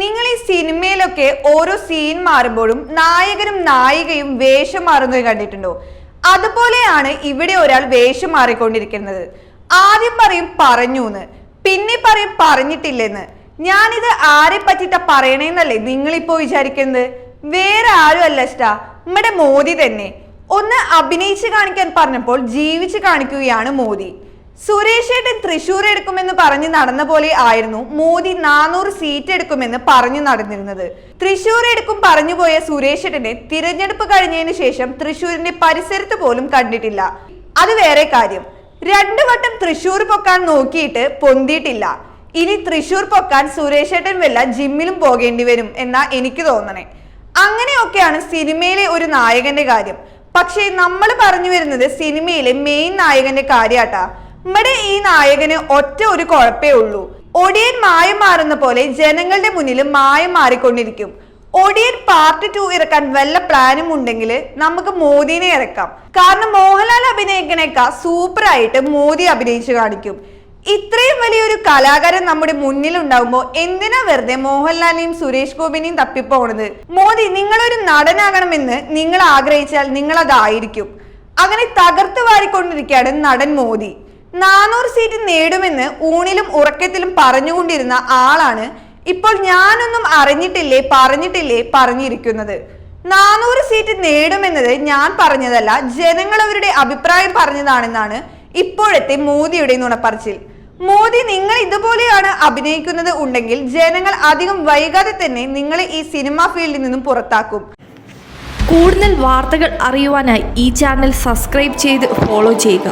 നിങ്ങൾ ഈ സിനിമയിലൊക്കെ ഓരോ സീൻ മാറുമ്പോഴും നായകനും നായികയും വേഷം മാറുന്നത് കണ്ടിട്ടുണ്ടോ? അതുപോലെയാണ് ഇവിടെ ഒരാൾ വേഷം മാറിക്കൊണ്ടിരിക്കുന്നത്. ആദ്യം പറയും പറഞ്ഞു എന്ന് പിന്നെ പറയും പറഞ്ഞിട്ടില്ലെന്ന് ഞാനിത് ആരെ പറ്റിട്ടാ പറയണേന്നല്ലേ നിങ്ങളിപ്പോ വിചാരിക്കുന്നത്? വേറെ ആരും അല്ല സ്റ്റാ നമ്മുടെ മോദി തന്നെ. ഒന്ന് അഭിനയിച്ച് കാണിക്കാൻ പറഞ്ഞപ്പോൾ ജീവിച്ച് കാണിക്കുകയാണ് മോദി. സുരേഷ് ഏട്ടൻ തൃശൂർ എടുക്കുമെന്ന് പറഞ്ഞു നടന്ന പോലെ ആയിരുന്നു. മോദി നാനൂറ് സീറ്റ് എടുക്കുമെന്ന് പറഞ്ഞു നടന്നിരുന്നത്. തൃശൂർ എടുക്കും പറഞ്ഞുപോയ സുരേഷ് ഏട്ടനെ തിരഞ്ഞെടുപ്പ് കഴിഞ്ഞതിന് ശേഷം തൃശൂരിന്റെ പരിസരത്ത് പോലും കണ്ടിട്ടില്ല. അത് വേറെ കാര്യം. രണ്ടു വട്ടം തൃശൂർ പൊക്കാൻ നോക്കിയിട്ട് പൊന്തിയിട്ടില്ല. ഇനി തൃശൂർ പൊക്കാൻ സുരേഷ് ഏട്ടൻ വല്ല ജിമ്മിലും പോകേണ്ടി വരും എന്നാ എനിക്ക് തോന്നണേ. അങ്ങനെയൊക്കെയാണ് സിനിമയിലെ ഒരു നായകന്റെ കാര്യം. പക്ഷേ നമ്മൾ പറഞ്ഞു വരുന്നത് സിനിമയിലെ മെയിൻ നായകന്റെ കാര്യാട്ടാ. നമ്മുടെ ഈ നായകന് ഒറ്റ ഒരു കുഴപ്പേ ഉള്ളൂ. ഒടിയൻ മായം മാറുന്ന പോലെ ജനങ്ങളുടെ മുന്നിൽ മായം മാറിക്കൊണ്ടിരിക്കും. ഒടിയൻ പാർട്ട് ടു ഇറക്കാൻ വല്ല പ്ലാനും ഉണ്ടെങ്കിൽ നമുക്ക് മോദിനെ ഇറക്കാം. കാരണം മോഹൻലാൽ അഭിനയിക്കണേക്കാ സൂപ്പറായിട്ട് മോദി അഭിനയിച്ചു കാണിക്കും. ഇത്രയും വലിയൊരു കലാകാരൻ നമ്മുടെ മുന്നിൽ ഉണ്ടാകുമ്പോ എന്തിനാ വെറുതെ മോഹൻലാലിനെയും സുരേഷ് ഗോപിനെയും തപ്പിപ്പോണത്? മോദി നിങ്ങളൊരു നടനാകണമെന്ന് നിങ്ങൾ ആഗ്രഹിച്ചാൽ നിങ്ങൾ അതായിരിക്കും അങ്ങനെ തകർത്ത് വാരിക്കൊണ്ടിരിക്കുകയാണ് നടൻ മോദി. നാനൂറ് സീറ്റ് നേടുമെന്ന് ഊണിലും ഉറക്കത്തിലും പറഞ്ഞുകൊണ്ടിരുന്ന ആളാണ് ഇപ്പോൾ ഞാനൊന്നും അറിഞ്ഞിട്ടില്ലേ പറഞ്ഞിട്ടില്ലേ പറഞ്ഞിരിക്കുന്നത്. നാനൂറ് സീറ്റ് നേടുമെന്നത് ഞാൻ പറഞ്ഞതല്ല ജനങ്ങൾ അവരുടെ അഭിപ്രായം പറഞ്ഞതാണെന്നാണ് ഇപ്പോഴത്തെ മോദിയുടെ നുണപ്പറച്ചിൽ. മോദി നിങ്ങൾ ഇതുപോലെയാണ് അഭിനയിക്കുന്നത് ഉണ്ടെങ്കിൽ ജനങ്ങൾ അധികം വൈകാതെ തന്നെ നിങ്ങളെ ഈ സിനിമാ ഫീൽഡിൽ നിന്നും പുറത്താക്കും. കൂടുതൽ വാർത്തകൾ അറിയുവാനായി ഈ ചാനൽ സബ്സ്ക്രൈബ് ചെയ്ത് ഫോളോ ചെയ്യുക.